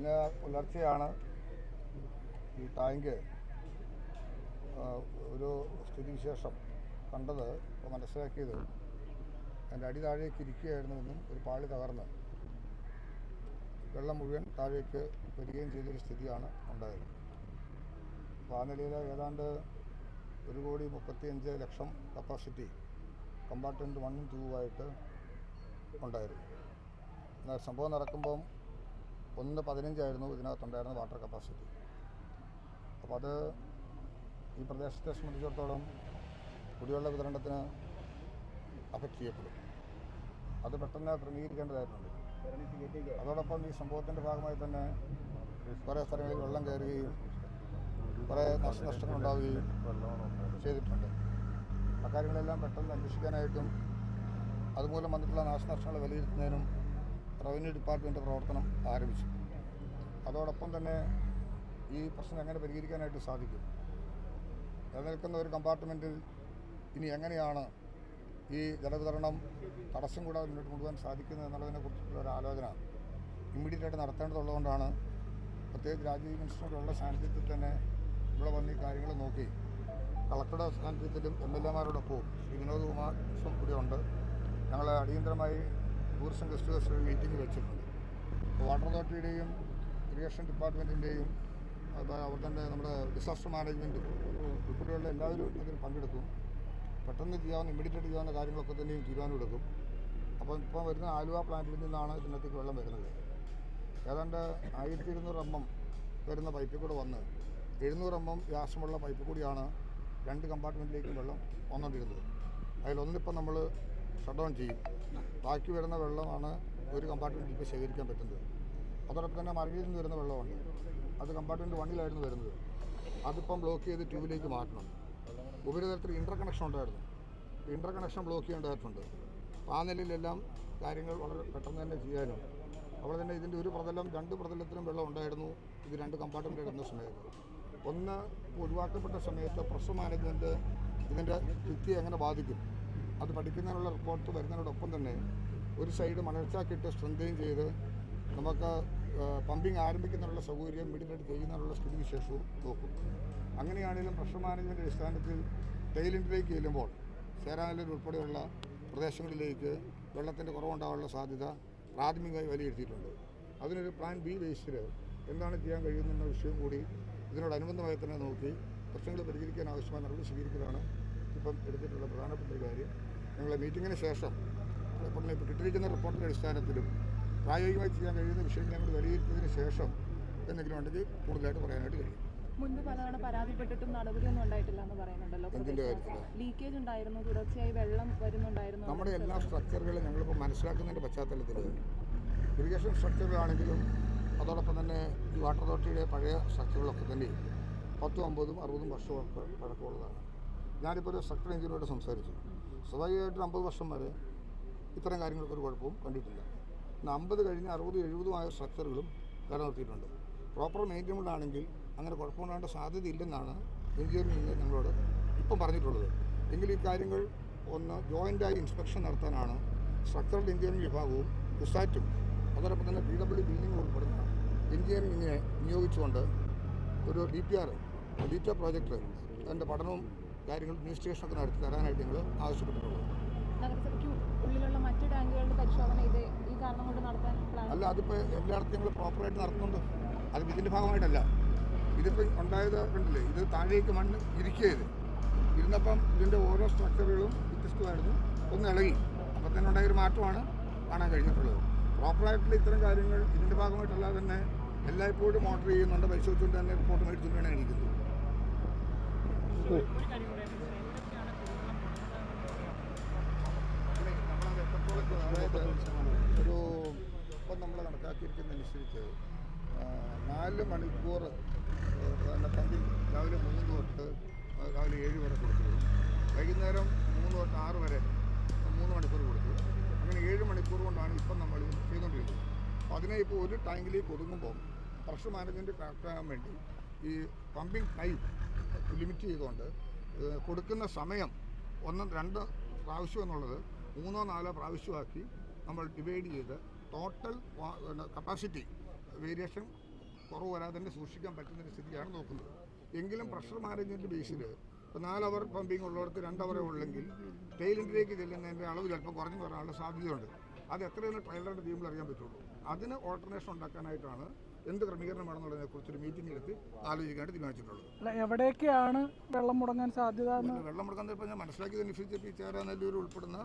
ഇന്ന് പുലർച്ചെയാണ് ഈ ടാങ്ക് ഒരു സ്ഥിതിവിശേഷം കണ്ടത് മനസ്സിലാക്കിയത്. എന്റെ അടി താഴേക്ക് ഇരിക്കുകയായിരുന്നുവെന്നും ഒരു പാളി തകർന്ന് വെള്ളം മുഴുവൻ താഴേക്ക് വരികയും ചെയ്തൊരു സ്ഥിതിയാണ് ഉണ്ടായത്. അപ്പോൾ ആ നിലയിൽ ഏതാണ്ട് ഒരു കോടി മുപ്പത്തിയഞ്ച് ലക്ഷം കപ്പാസിറ്റി കമ്പാർട്ട്മെന്റ് വണ്ണും ടൂവുമായിട്ട് ഉണ്ടായിരുന്നു. സംഭവം നടക്കുമ്പം ഒന്ന് പതിനഞ്ചായിരുന്നു ഇതിനകത്തുണ്ടായിരുന്ന വാട്ടർ കപ്പാസിറ്റി അപ്പോൾ അത് ഈ പ്രദേശത്തെ സംബന്ധിച്ചിടത്തോളം കുടിവെള്ള വിതരണത്തിന് അഫക്റ്റ് ചെയ്യപ്പെടും. അത് പെട്ടെന്ന് ക്രമീകരിക്കേണ്ടതായിട്ടുണ്ട്. അതോടൊപ്പം ഈ സംഭവത്തിന്റെ ഭാഗമായി തന്നെ കുറേ സ്ഥലങ്ങളിൽ വെള്ളം കയറുകയും കുറേ നാശനഷ്ടങ്ങൾ ഉണ്ടാവുകയും ചെയ്തിട്ടുണ്ട്. അക്കാര്യങ്ങളെല്ലാം പെട്ടെന്ന് അന്വേഷിക്കാനായിട്ടും അതുമൂലം വന്നിട്ടുള്ള നാശനഷ്ടങ്ങൾ വിലയിരുത്തുന്നതിനും റവന്യൂ ഡിപ്പാർട്ട്മെന്റ് പ്രവർത്തനം ആരംഭിച്ചു. അതോടൊപ്പം തന്നെ ഈ പ്രശ്നം എങ്ങനെ പരിഹരിക്കാനായിട്ട് സാധിക്കും? നിലനിൽക്കുന്ന ഒരു കമ്പാർട്ട്മെന്റിൽ ഇനി എങ്ങനെയാണ് ഈ ജലവിതരണം തടസ്സം കൂടാതെ മുന്നോട്ട് കൊണ്ടുപോകാൻ സാധിക്കുന്നത് എന്നുള്ളതിനെ കുറിച്ചുള്ള ഒരു ആലോചന ഇമ്മീഡിയറ്റായിട്ട് നടത്തേണ്ടതുള്ളതുകൊണ്ടാണ് പ്രത്യേകിച്ച് രാജീവ് മിനിസ്റ്ററുടെ സാന്നിധ്യത്തിൽ തന്നെ ഇവിടെ വന്ന് ഈ കാര്യങ്ങൾ നോക്കി. കളക്ടറുടെ സാന്നിധ്യത്തിലും എം എൽ എമാരോടൊപ്പവും ശ്രീ വിനോദ് കുമാർ ഉണ്ട് ഞങ്ങൾ അടിയന്തരമായി ടൂറിസം ഗസ്റ്റ് ഹൗസ് ഒരു മീറ്റിംഗ് വെച്ചിരുന്നത് വാട്ടർ അതോറിറ്റിയുടെയും ഇറിഗേഷൻ ഡിപ്പാർട്ട്മെന്റിന്റെയും അവർ തന്നെ നമ്മുടെ ഡിസാസ്റ്റർ മാനേജ്മെന്റും ഉൾപ്പെടെയുള്ള എല്ലാവരും ഇതിൽ പങ്കെടുക്കും. പെട്ടെന്ന് ചെയ്യാവുന്ന ഇമ്മീഡിയറ്റ് ചെയ്യാവുന്ന കാര്യങ്ങളൊക്കെ തന്നെയും തീരുമാനമെടുക്കും അപ്പോൾ ഇപ്പം വരുന്ന ആലുവ പ്ലാന്റിൽ നിന്നാണ് ഇതിനകത്തേക്ക് വെള്ളം വരുന്നത്. ഏതാണ്ട് ആയിരത്തി ഇരുന്നൂറ് എം എം വരുന്ന പൈപ്പിൽ കൂടെ വന്ന് എഴുന്നൂറ് എം എം വ്യാസമുള്ള പൈപ്പ് കൂടിയാണ് രണ്ട് കമ്പാർട്ട്മെന്റിലേക്കും വെള്ളം വന്നുകൊണ്ടിരുന്നത് അതിലൊന്നിപ്പം നമ്മൾ ഷട്ട് ഡൗൺ ചെയ്യും. ബാക്കി വരുന്ന വെള്ളമാണ് ഒരു കമ്പാർട്ട്മെന്റിൽ ഇപ്പോൾ ശേഖരിക്കാൻ പറ്റുന്നത്. അതോടൊപ്പം തന്നെ മറുപടിയിൽ നിന്ന് വരുന്ന വെള്ളമാണ്. അത് കമ്പാർട്ട്മെന്റ് വണ്ണിലായിരുന്നു വരുന്നത്. അതിപ്പം ബ്ലോക്ക് ചെയ്ത് ട്യൂബിലേക്ക് മാറ്റണം. ഉപരിതലത്തിൽ ഇന്റർ കണക്ഷൻ ഉണ്ടായിരുന്നു. ഇന്റർ കണക്ഷൻ ബ്ലോക്ക് ചെയ്യേണ്ടതായിട്ടുണ്ട്. അപ്പോൾ ആ നിലയിലെല്ലാം കാര്യങ്ങൾ വളരെ പെട്ടെന്ന് തന്നെ ചെയ്യാനും അവിടെ തന്നെ ഇതിന്റെ ഒരു പ്രതലം രണ്ട് പ്രതലത്തിലും വെള്ളം ഉണ്ടായിരുന്നു. ഇത് രണ്ട് കമ്പാർട്ട്മെന്റ് ഇടുന്ന സമയത്ത്. ഒന്ന് ഒഴിവാക്കപ്പെട്ട സമയത്ത് പ്രസ് മാനേജ്മെന്റ് ഇതിന്റെ ഭിത്തി എങ്ങനെ ബാധിക്കും? അത് പഠിക്കുന്നതിനുള്ള റിപ്പോർട്ട് വരുന്നതിനോടൊപ്പം തന്നെ ഒരു സൈഡ് മണർച്ചാക്കിയിട്ട് സ്ട്രെങ്തയും ചെയ്ത് നമുക്ക് പമ്പിങ് ആരംഭിക്കുന്നതിനുള്ള സൗകര്യം ഇമ്മീഡിയറ്റ് ചെയ്യുന്നതിനുള്ള സ്ഥിതിവിശേഷവും നോക്കും. അങ്ങനെയാണെങ്കിലും പ്രഷർ മാനേജ്മെന്റ് അടിസ്ഥാനത്തിൽ ടൈലിന്റിലേക്ക് ചെല്ലുമ്പോൾ ചേരാനല്ലൂർ ഉൾപ്പെടെയുള്ള പ്രദേശങ്ങളിലേക്ക് വെള്ളത്തിന്റെ കുറവുണ്ടാകാനുള്ള സാധ്യത പ്രാഥമികമായി വിലയിരുത്തിയിട്ടുണ്ട്. അതിനൊരു പ്ലാൻ ബി ബേസിൽ എന്താണ് ചെയ്യാൻ കഴിയുന്ന വിഷയം കൂടി ഇതിനോടനുബന്ധമായി തന്നെ നോക്കി പ്രശ്നങ്ങൾ പരിഹരിക്കാൻ ആവശ്യമായ നടപടി സ്വീകരിക്കലാണ് ഇപ്പം എടുത്തിട്ടുള്ള പ്രധാനപ്പെട്ട കാര്യം. ഞങ്ങളെ മീറ്റിങ്ങിന് ശേഷം ഇപ്പോൾ കിട്ടിയിരിക്കുന്ന റിപ്പോർട്ടിന്റെ അടിസ്ഥാനത്തിലും പ്രായോഗികമായി ചെയ്യാൻ കഴിയുന്ന വിഷയങ്ങൾ ഞങ്ങൾ വിലയിരുത്തിയതിന് ശേഷം എന്തെങ്കിലും ഉണ്ടെങ്കിൽ കൂടുതലായിട്ട് പറയാനായിട്ട് കഴിയും. മുൻപ് പലതവണ പരാതിപ്പെട്ടിട്ടും നടപടിയൊന്നും ഉണ്ടായിട്ടില്ല എന്ന് പറയുന്നുണ്ടല്ലോ. ലീക്കേജ് ഉണ്ടായിരുന്നു തുടർച്ചയായി വെള്ളം വരുന്നുണ്ടായിരുന്നു നമ്മുടെ എല്ലാ സ്ട്രക്ചറുകളും ഞങ്ങളിപ്പോൾ മനസ്സിലാക്കുന്നതിന്റെ പശ്ചാത്തലത്തിൽ ഇറിഗേഷൻ സ്ട്രക്ചറുകളാണെങ്കിലും അതോടൊപ്പം തന്നെ ഈ വാട്ടർ അതോറിറ്റിയുടെ പഴയ സ്ട്രക്ചറുകളൊക്കെ തന്നെ പത്തും അമ്പതും അറുപതും വർഷമൊക്കെ പഴക്കമുള്ളതാണ്. ഞാനിപ്പോൾ ഒരു സ്ട്രക്ചർ എഞ്ചിനീയറോട് സംസാരിച്ചു. സ്വാഭാവികമായിട്ടും അമ്പത് വർഷം വരെ ഇത്തരം കാര്യങ്ങൾക്ക് ഒരു കുഴപ്പവും കണ്ടിട്ടില്ല. പിന്നെ അമ്പത് കഴിഞ്ഞ് അറുപത് എഴുപതുമായ സ്ട്രക്ചറുകളും നിലനിർത്തിയിട്ടുണ്ട്. പ്രോപ്പർ മെയിന്റനബിൾ ആണെങ്കിൽ അങ്ങനെ കുഴപ്പമുണ്ടാകേണ്ട സാധ്യതയില്ലെന്നാണ് എഞ്ചിനീയറിംഗ് ഞങ്ങളോട് ഇപ്പം പറഞ്ഞിട്ടുള്ളത്. എങ്കിൽ ഈ കാര്യങ്ങൾ ഒന്ന് ജോയിന്റായി ഇൻസ്പെക്ഷൻ നടത്താനാണ് സ്ട്രക്ചറൽ എഞ്ചിനീയറിംഗ് വിഭാഗവും കുസാറ്റും അതോടൊപ്പം തന്നെ പി ഡബ്ല്യു ബിൽഡിംഗ് ഉൾപ്പെടുന്ന എഞ്ചിനീയറിംഗിനെ നിയോഗിച്ചുകൊണ്ട് ഒരു ഡി പി ആർ ഡീറ്റ പ്രോജക്റ്റ് അതിന്റെ പഠനവും കാര്യങ്ങളും ഇൻവെസ്റ്റിഗേഷനൊക്കെ നടത്തി തരാനായിട്ട് ഞങ്ങൾ ആവശ്യപ്പെട്ടിട്ടുള്ളത്. നഗരസഭയ്ക്ക് ഉള്ളിലുള്ള മറ്റു ടാങ്കുകളുടെ പരിശോധന ഇത് ഈ കാരണം കൊണ്ട് നടത്താൻ പ്ലാൻ അല്ല അതിപ്പോൾ എല്ലായിടത്തും ഞങ്ങൾ പ്രോപ്പറായിട്ട് നടത്തുന്നുണ്ട്. അത് ഇതിന്റെ ഭാഗമായിട്ടല്ല. ഇതിപ്പോൾ ഉണ്ടായത് കണ്ടില്ലേ? ഇത് താഴേക്ക് മണ്ണ് ഇരിക്കുകയത് ഇരുന്നപ്പം ഇതിന്റെ ഓരോ സ്ട്രക്ചറുകളും വ്യത്യസ്തമായിരുന്നു. ഒന്ന് ഇളകി. അപ്പം തന്നെ ഉണ്ടായൊരു മാറ്റമാണ് കാണാൻ കഴിഞ്ഞിട്ടുള്ളത്. പ്രോപ്പറായിട്ടുള്ള ഇത്തരം കാര്യങ്ങൾ ഇതിന്റെ ഭാഗമായിട്ടല്ലാതെ തന്നെ എല്ലായ്പ്പോഴും മോട്ടർ ചെയ്യുന്നുണ്ട്. പരിശോധിച്ചുകൊണ്ട് തന്നെ റിപ്പോർട്ട് മേടിച്ചുകൊണ്ടാണ് ഇരിക്കുന്നത് അതായത് ഒരു ഇപ്പം നമ്മൾ കണക്കാക്കിയിരിക്കുന്നതനുസരിച്ച് നാല് മണിക്കൂർ പിന്നെ പന്തിൽ രാവിലെ മൂന്ന് തൊട്ട് രാവിലെ ഏഴ് വരെ കൊടുത്തു. വൈകുന്നേരം മൂന്ന് തൊട്ട് ആറ് വരെ മൂന്ന് മണിക്കൂർ കൊടുത്തു. അങ്ങനെ ഏഴ് മണിക്കൂർ കൊണ്ടാണ് ഇപ്പം നമ്മൾ ചെയ്തുകൊണ്ടിരിക്കുന്നത്. അപ്പോൾ അതിനെ ഇപ്പോൾ ഒരു ടാങ്കിലേക്ക് ഒതുങ്ങുമ്പോൾ പ്രഷർ മാനേജ്മെന്റ് കറക്റ്റാകാൻ വേണ്ടി ഈ പമ്പിങ് ടൈം ലിമിറ്റ് ചെയ്തുകൊണ്ട് കൊടുക്കുന്ന സമയം ഒന്ന് രണ്ട് പ്രാവശ്യം എന്നുള്ളത് മൂന്നോ നാലോ പ്രാവശ്യമാക്കി നമ്മൾ ഡിവൈഡ് ചെയ്ത് ടോട്ടൽ കപ്പാസിറ്റി വേരിയേഷൻ കുറവ് വരാതെ തന്നെ സൂക്ഷിക്കാൻ പറ്റുന്ന ഒരു സ്ഥിതിയാണ് നോക്കുന്നത്. എങ്കിലും പ്രഷർ മാനേജ്മെന്റ് ബേസിൽ ഇപ്പോൾ നാല് അവർ പമ്പിംഗ് ഉള്ളവർക്ക് രണ്ട് അവറേ ഉള്ളെങ്കിൽ ടൈലിന്റിലേക്ക് ചെല്ലുന്നതിന്റെ അളവ് ചിലപ്പോൾ കുറഞ്ഞു വരാനുള്ള സാധ്യതയുണ്ട്. അത് എത്രയെന്ന് ട്രെയിലറിന്റെ ടീമിൽ അറിയാൻ പറ്റുള്ളൂ. അതിന് ഓൾട്ടർനേഷൻ ഉണ്ടാക്കാനായിട്ടാണ് എന്ത് ക്രമീകരണം വേണമെന്നുള്ളതിനെക്കുറിച്ചൊരു മീറ്റിംഗ് എടുത്ത് ആലോചിക്കാനായിട്ട് തീരുമാനിച്ചിട്ടുള്ളത്. അല്ല എവിടെയൊക്കെയാണ് വെള്ളം മുടങ്ങാൻ സാധ്യത വെള്ളം മുടങ്ങാൻ ഇപ്പോൾ ഞാൻ മനസ്സിലാക്കിയതനുസരിച്ച് ഇപ്പോൾ ഈ ചേരാനെല്ലൂർ ഉൾപ്പെടുന്ന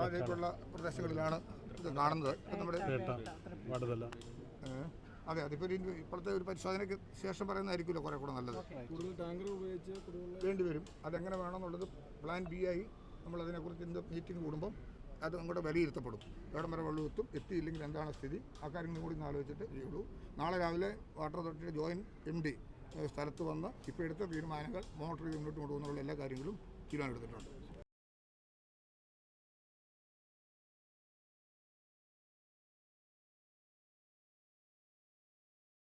താഴേക്കുള്ള പ്രദേശങ്ങളിലാണ് കാണുന്നത്. നമ്മുടെ വടുതല അതെ അതിപ്പോൾ ഒരു ഇപ്പോഴത്തെ ഒരു പരിശോധനയ്ക്ക് ശേഷം പറയുന്നതായിരിക്കുമല്ലോ കുറേ കൂടെ നല്ലത്. വേണ്ടിവരും ടാങ്കർ ഉപയോഗിച്ച് കുടിവെള്ളം വേണ്ടി വരും അതെങ്ങനെ വേണമെന്നുള്ളത് പ്ലാൻ ബി ആയി നമ്മൾ അതിനെക്കുറിച്ച് ഇന്ന് മീറ്റിംഗ് കൂടുമ്പം അത് അങ്ങോട്ട് വിലയിരുത്തപ്പെടും. എവിടം വരെ വെള്ളം എത്തും എത്തിയില്ലെങ്കിൽ എന്താണ് സ്ഥിതി? ആ കാര്യങ്ങളും കൂടി ഇന്ന് ആലോചിച്ചിട്ട് ചെയ്യുള്ളൂ. നാളെ രാവിലെ വാട്ടർ അതോറിറ്റിയുടെ ജോയിന്റ് എം ഡി സ്ഥലത്ത് വന്ന് ഇപ്പോൾ എടുത്ത തീരുമാനങ്ങൾ മോട്ടറിൽ മുന്നോട്ട് കൊണ്ടുപോകുന്നുള്ള എല്ലാ കാര്യങ്ങളും തീരുമാനമെടുത്തിട്ടുണ്ട്.